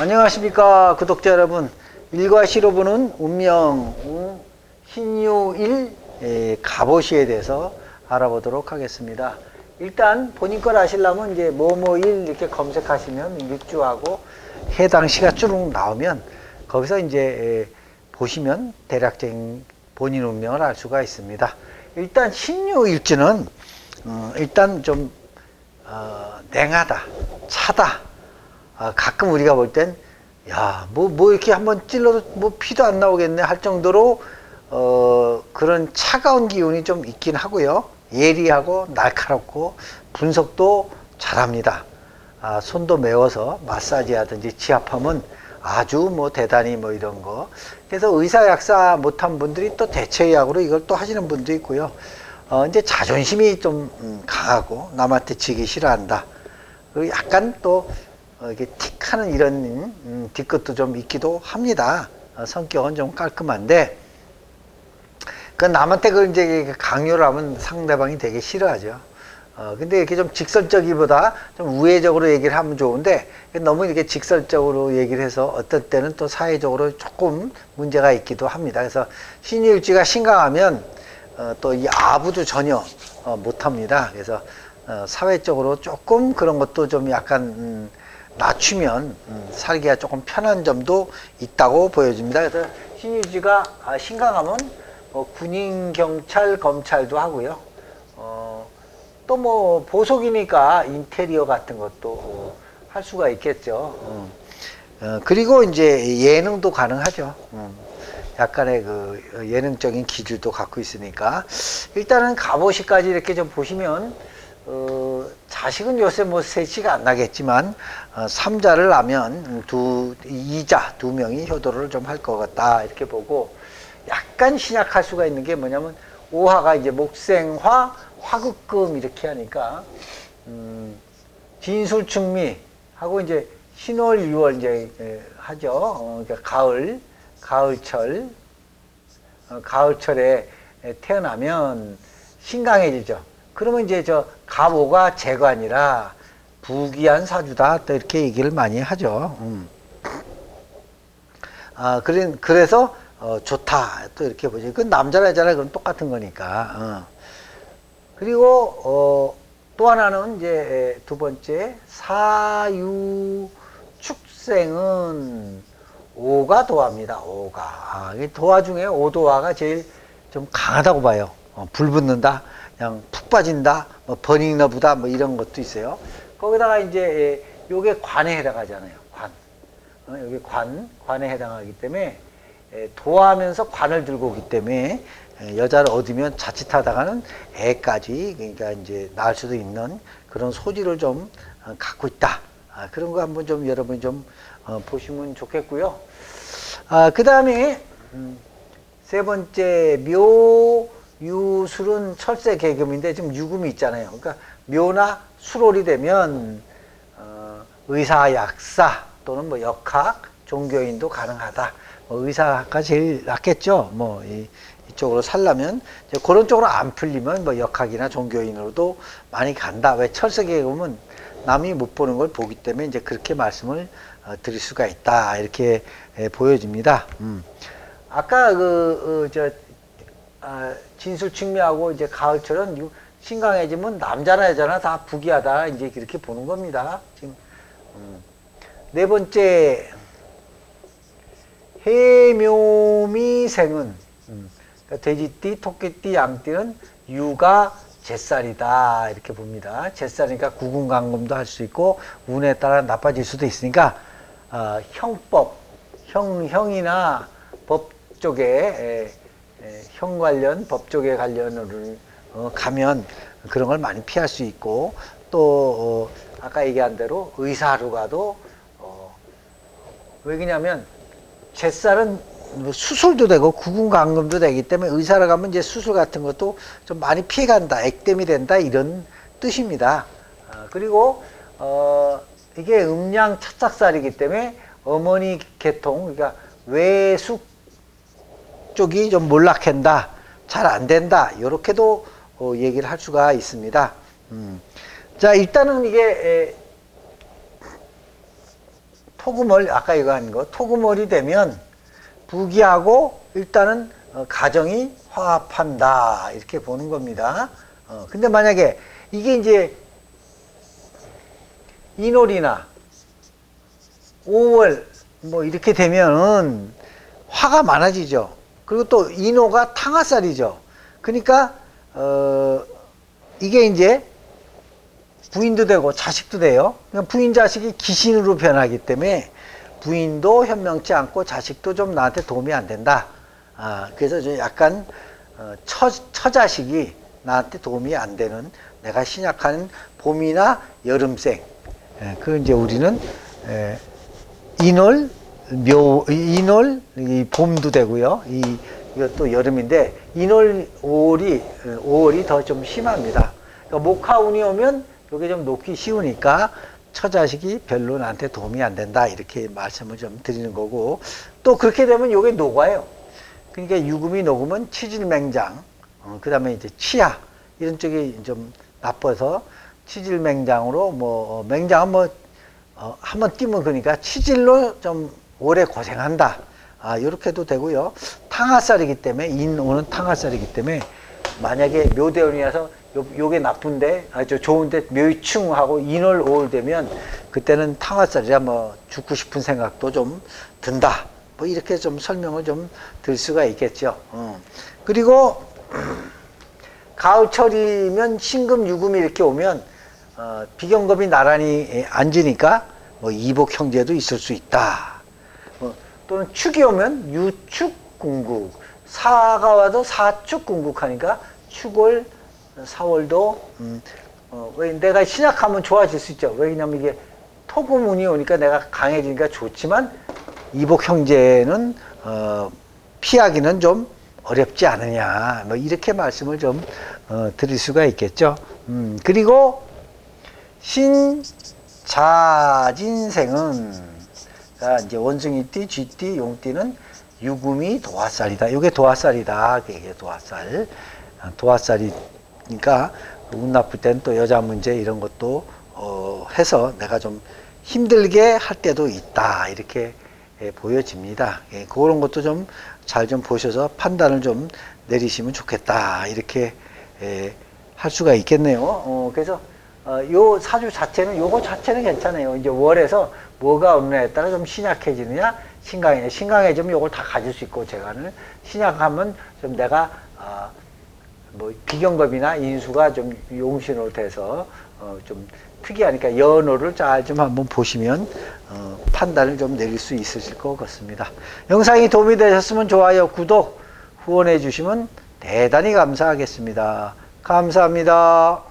안녕하십니까 구독자 여러분. 일과 시로 보는 운명 음, 신유일 에, 갑옷이에 대해서 알아보도록 하겠습니다. 일단 본인 걸 아시려면 이제 뭐뭐일 이렇게 검색하시면 일주하고 해당 시가 쭉 나오면 거기서 이제 에, 보시면 대략적인 본인 운명을 알 수가 있습니다. 일단 신유일주는 어, 일단 좀 어, 냉하다 차다 아, 가끔 우리가 볼 땐, 야, 뭐, 뭐 이렇게 한번 찔러도 뭐 피도 안 나오겠네 할 정도로, 어, 그런 차가운 기운이 좀 있긴 하고요. 예리하고 날카롭고 분석도 잘합니다. 아, 손도 매워서 마사지 하든지 지압하면 아주 뭐 대단히 뭐 이런 거. 그래서 의사 약사 못한 분들이 또 대체의학으로 이걸 또 하시는 분도 있고요. 어, 이제 자존심이 좀 음, 강하고 남한테 지기 싫어한다. 그리고 약간 또 어, 이렇게 틱하는 이런 음, 뒤끝도 좀 있기도 합니다. 어, 성격은 좀 깔끔한데 그 남한테 그 이제 강요를 하면 상대방이 되게 싫어하죠. 어, 근데 이렇게 좀 직설적이보다 좀 우회적으로 얘기를 하면 좋은데 너무 이렇게 직설적으로 얘기를 해서 어떤 때는 또 사회적으로 조금 문제가 있기도 합니다. 그래서 신유일지가 심각하면 어, 또 이 아부도 전혀 어, 못합니다. 그래서 어, 사회적으로 조금 그런 것도 좀 약간 음, 낮추면 음, 살기가 조금 편한 점도 있다고 보여집니다. 그래서 신유지가 아, 심각하면 뭐 군인, 경찰, 검찰도 하고요. 어, 또 뭐 보석이니까 인테리어 같은 것도 어, 할 수가 있겠죠. 어. 어, 그리고 이제 예능도 가능하죠. 음. 약간의 그 예능적인 기질도 갖고 있으니까 일단은 갑오시까지 이렇게 좀 보시면 어, 자식은 요새 뭐 셋이가 안 나겠지만 어, 삼자를 낳으면 두 이자 두 명이 효도를 좀 할 것 같다 이렇게 보고 약간 신약할 수가 있는 게 뭐냐면 오화가 이제 목생화 화극금 이렇게 하니까 음, 진술충미 하고 이제 신월 유월 이제 에, 하죠 어, 그러니까 가을 가을철 어, 가을철에 태어나면 신강해지죠. 그러면 이제 저 갑오가 재관이라 부귀한 사주다 또 이렇게 얘기를 많이 하죠. 음. 아, 그래, 그래서 어, 좋다 또 이렇게 보죠. 그 남자나 여자나 그건 똑같은 거니까. 어. 그리고 어, 또 하나는 이제 두 번째 사유 축생은 오가 도화입니다. 오가 아, 이 도화 중에 오도화가 제일 좀 강하다고 봐요. 어, 불 붙는다, 그냥 푹 빠진다, 뭐 버닝 러브다, 뭐 이런 것도 있어요. 거기다가 이제 예, 요게 관에 해당하잖아요. 관. 어, 여기 관, 관에 해당하기 때문에 예, 도하면서 관을 들고 오기 때문에 예, 여자를 얻으면 자칫하다가는 애까지 그러니까 이제 낳을 수도 있는 그런 소질을 좀 어, 갖고 있다. 아, 그런 거 한번 좀 여러분이 좀 어, 보시면 좋겠고요. 아, 그 다음에 음, 세 번째 묘 유술은 철새 계금인데 지금 유금이 있잖아요. 그러니까 묘나 수롤이 되면 어, 의사, 약사 또는 뭐 역학, 종교인도 가능하다. 뭐 의사가 제일 낫겠죠. 뭐 이, 이쪽으로 살려면 이제 그런 쪽으로 안 풀리면 뭐 역학이나 종교인으로도 많이 간다. 왜 철새 계금은 남이 못 보는 걸 보기 때문에 이제 그렇게 말씀을 어, 드릴 수가 있다. 이렇게 에, 보여집니다. 음. 아까 그, 어, 저, 아, 진술충미하고 이제 가을철은 유- 신강해지면 남자나 여자나 다 부귀하다 이제 이렇게 보는 겁니다. 지금 음. 네 번째 해묘미 생은 음. 그러니까 돼지띠, 토끼띠, 양띠는 유가 제살이다 이렇게 봅니다. 제살이니까 구군강금도 할 수 있고 운에 따라 나빠질 수도 있으니까 어, 형법, 형 형이나 법 쪽에 에, 에, 형 관련 법 쪽에 관련을 어, 가면 그런 걸 많이 피할 수 있고 또 어, 아까 얘기한 대로 의사로 가도 어, 왜 그러냐면 제살은 뭐 수술도 되고 구군강금도 되기 때문에 의사를 가면 이제 수술 같은 것도 좀 많이 피해간다, 액땜이 된다 이런 뜻입니다. 아, 그리고 어, 이게 음양 찹쌀살이기 때문에 어머니 계통, 그러니까 외숙 쪽이 좀 몰락한다, 잘 안 된다 이렇게도 어, 얘기를 할 수가 있습니다. 음. 자 일단은 이게 에, 토금월 아까 이거 한 거 토금월이 되면 부기하고 일단은 어, 가정이 화합한다 이렇게 보는 겁니다. 어, 근데 만약에 이게 이제 인월이나 5월 뭐 이렇게 되면은 화가 많아지죠. 그리고 또 인호가 탕화살이죠. 그러니까 어 이게 이제 부인도 되고 자식도 돼요. 그냥 부인 자식이 귀신으로 변하기 때문에 부인도 현명치 않고 자식도 좀 나한테 도움이 안 된다. 아, 그래서 좀 약간 어, 처, 처자식이 나한테 도움이 안 되는 내가 신약하는 봄이나 여름생. 예, 그 이제 우리는 에, 인월 묘 인월 이 봄도 되고요. 이 이것도 여름인데 인월 5월이 5월이 더 좀 심합니다. 그러니까 목화운이 오면 이게 좀 놓기 쉬우니까 처자식이 별로 나한테 도움이 안 된다 이렇게 말씀을 좀 드리는 거고 또 그렇게 되면 이게 녹아요. 그러니까 유금이 녹으면 치질맹장, 어, 그다음에 이제 치아 이런 쪽이 좀 나빠서 치질맹장으로 뭐 어, 맹장은 뭐 어, 한번 뛰면 그러니까 치질로 좀 오래 고생한다. 아, 이렇게도 되고요. 탕화살이기 때문에 인오는 탕화살이기 때문에 만약에 묘대운이라서 요, 요게 나쁜데 아저 좋은데 묘충하고 인월 오월 되면 그때는 탕화살이라 뭐 죽고 싶은 생각도 좀 든다. 뭐 이렇게 좀 설명을 좀 들 수가 있겠죠. 어. 그리고 가을철이면 신금 유금이 이렇게 오면 어, 비경금이 나란히 앉으니까 뭐 이복 형제도 있을 수 있다. 뭐, 또는 축이 오면 유축 궁국, 사가 와도 사축 궁국하니까 축월, 사월도 음, 어, 왜 내가 신약하면 좋아질 수 있죠. 왜냐면 이게 토금운이 오니까 내가 강해지니까 좋지만 이복 형제는 어, 피하기는 좀 어렵지 않으냐. 뭐 이렇게 말씀을 좀 어, 드릴 수가 있겠죠. 음, 그리고 신자진생은 자, 이제 원숭이띠, 쥐띠, 용띠는 유금이 도화살이다. 이게 도화살이다. 이게 도화살. 아, 도화살이니까 운 나쁠 땐 또 여자 문제 이런 것도 어, 해서 내가 좀 힘들게 할 때도 있다. 이렇게 예, 보여집니다. 예, 그런 것도 좀 잘좀 보셔서 판단을 좀 내리시면 좋겠다. 이렇게 예, 할 수가 있겠네요. 어, 그래서 어, 요 사주 자체는 요거 자체는 괜찮아요. 이제 월에서 뭐가 없느냐에 따라 좀 신약해지느냐, 신강이냐. 신강해지면 요걸 다 가질 수 있고 제가는 신약하면 좀 내가 아, 뭐 비경법이나 인수가 좀 용신으로 돼서 어, 좀 특이하니까 연호를 잘 좀 한번 보시면 어, 판단을 좀 내릴 수 있으실 것 같습니다. 영상이 도움이 되셨으면 좋아요, 구독, 후원해 주시면 대단히 감사하겠습니다. 감사합니다.